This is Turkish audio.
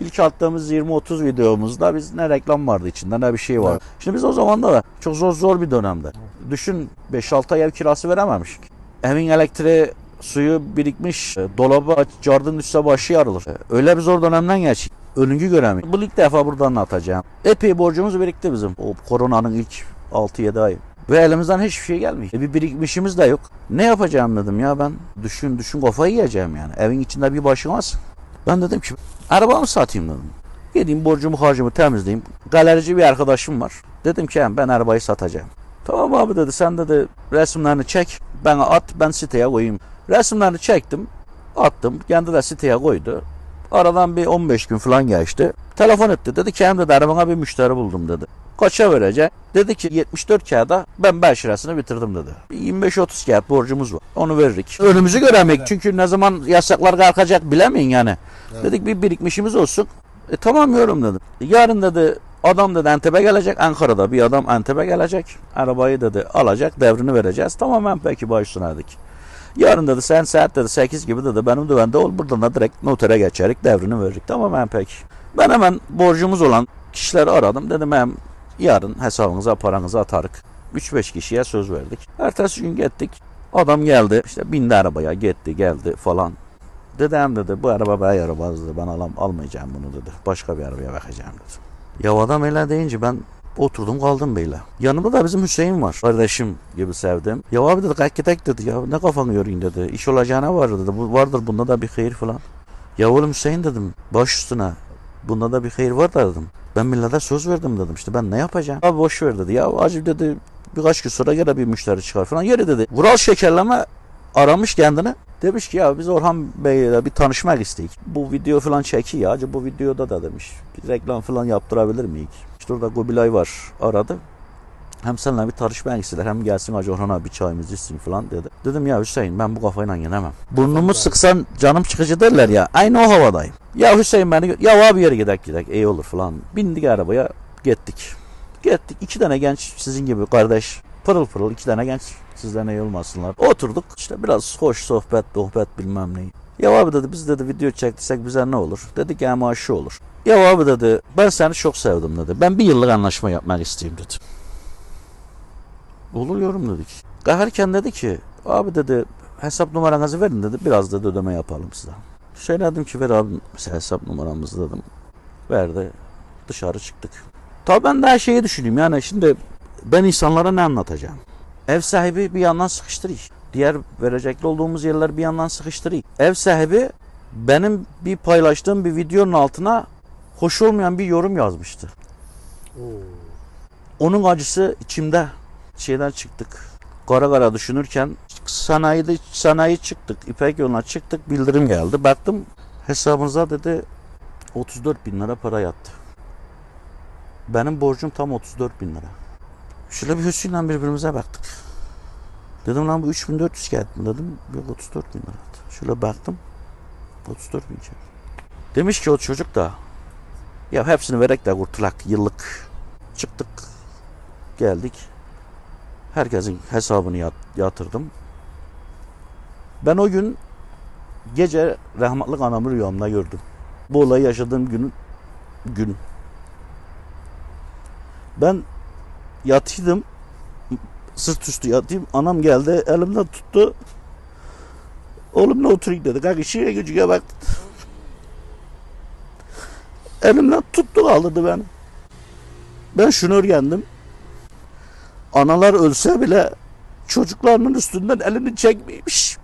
İlk attığımız 20-30 videomuzda biz ne reklam vardı içinde ne bir şey vardı. Şimdi biz o zaman da çok zor zor bir dönemde. Düşün 5-6 ay ev kirası verememiştik. Evin elektriği suyu birikmiş. e, Dolaba cardın düşse başı yarılır. E, Öyle bir zor dönemden geçtik. Önüngü göremiyoruz. Bu ilk defa burada anlatacağım. Epey borcumuz birikti bizim. O koronanın ilk 6-7 ayı. Ve elimizden hiçbir şey gelmiyor. E bir birikmişimiz de yok. Ne yapacağım dedim ya ben. Düşün düşün kafayı yiyeceğim yani. Evin içinde bir başımasın. Ben dedim ki arabamı satayım dedim. Gideyim borcumu harcımı temizleyeyim. Galerici bir arkadaşım var. Dedim ki "Yani ben arabayı satacağım. Tamam abi dedi sen dedi resimlerini çek. Bana at ben siteye koyayım. Resimlerini çektim. Attım. Kendi de siteye koydu. Aradan bir 15 gün falan geçti. Telefon etti. Dedi ki hem dedi arabana bir müşteri buldum dedi. Kaça verecek? Dedi ki 74 kağıda ben 5 lirasını bitirdim dedi. Bir 25-30 kağıt borcumuz var. Onu veririk. Önümüzü göremek. Çünkü ne zaman yasaklar kalkacak bilemeyin yani. Dedik bir birikmişimiz olsun. E tamam yorum dedim. Yarın dedi adam dedi Antep'e gelecek. Ankara'da bir adam Antep'e gelecek. Arabayı dedi alacak devrini vereceğiz. Tamamen peki başına dedik. Yarın dedi sen saat dedi 8 gibi dedi benim düvende ol buradan da direkt notere geçerik devrini veririk. Tamamen peki. Ben hemen borcumuz olan kişileri aradım. Dedim hem yarın hesabınıza paranızı atarık. 3-5 kişiye söz verdik. Ertesi gün gittik. Adam geldi işte bindi arabaya gitti geldi falan. Dedem dedi bu araba bey arabası dedi ben alam, almayacağım bunu dedi. Başka bir arabaya bakacağım dedi. Ya adam öyle deyince ben oturdum kaldım böyle. Yanımda da bizim Hüseyin var. Kardeşim gibi sevdim. Ya abi dedi kalk gidelim dedi. Ya ne kafanı yorayım dedi. İş olacağına var dedi. Bu vardır bunda da bir hayır falan. Ya oğlum Hüseyin dedim. Baş üstüne. Bunda da bir hayır var da dedim. Ben millete söz verdim dedim işte ben ne yapacağım? Abi boş ver dedi. Ya acil dedi birkaç gün sonra gene bir müşteri çıkar falan. Yeri dedi. Vural şekerleme aramış kendini. Demiş ki ya biz Orhan Bey'le bir tanışmak istedik. Bu video falan çekiyor ya. Acaba bu videoda da demiş. Bir reklam falan yaptırabilir miyiz? İşte orada Kubilay var. Aradı. Hem seninle bir tanışmak istediler hem gelsin Hacı Orhan abi çayımızı içsin falan dedi. Dedim ya Hüseyin ben bu kafayla yenemem. Burnumu sıksan canım çıkıcı derler ya. Aynı o havadayım. Ya Hüseyin beni ya abi yere gidek gidek iyi olur falan. Bindik arabaya gittik. Gittik iki tane genç sizin gibi kardeş pırıl pırıl iki tane genç sizden iyi olmasınlar. Oturduk işte biraz hoş sohbet sohbet bilmem ne. Ya abi dedi biz dedi video çektirsek bize ne olur? Dedik ya ama şu olur. Ya abi dedi ben seni çok sevdim dedi. Ben bir yıllık anlaşma yapmak isteyeyim dedi. Olur yorum dedik. Kaharken dedi ki abi dedi hesap numaranızı verin dedi biraz da ödeme yapalım size. Söyledim ki ver abi mesela hesap numaramızı dedim. Verdi dışarı çıktık. Tabii ben de her şeyi düşüneyim yani şimdi ben insanlara ne anlatacağım? Ev sahibi bir yandan sıkıştırıyor. Diğer verecekli olduğumuz yerler bir yandan sıkıştırıyor. Ev sahibi benim bir paylaştığım bir videonun altına hoş olmayan bir yorum yazmıştı. Onun acısı içimde. Şeyden çıktık. Kara kara düşünürken sanayide sanayi çıktık. İpek yoluna çıktık. Bildirim geldi. Baktım hesabınıza dedi 34 bin lira para yattı. Benim borcum tam 34 bin lira. Şöyle bir Hüsnü'yle birbirimize baktık. Dedim lan bu 3400 kağıt mı dedim. Yok 34 bin lira. Şöyle baktım. 34 bin kağıt. Demiş ki o çocuk da ya hepsini verek de kurtulak yıllık. Çıktık. Geldik. Herkesin hesabını yat- yatırdım. Ben o gün gece rahmetli anamı rüyamda gördüm. Bu olayı yaşadığım günün gün. Ben yatıydım. Sırt üstü yatayım. Anam geldi elimden tuttu. Oğlum ne oturayım dedi. Kalk işine gücüne bak. Elimden tuttu kaldırdı beni. Ben şunu öğrendim. Analar ölse bile çocuklarının üstünden elini çekmeymiş.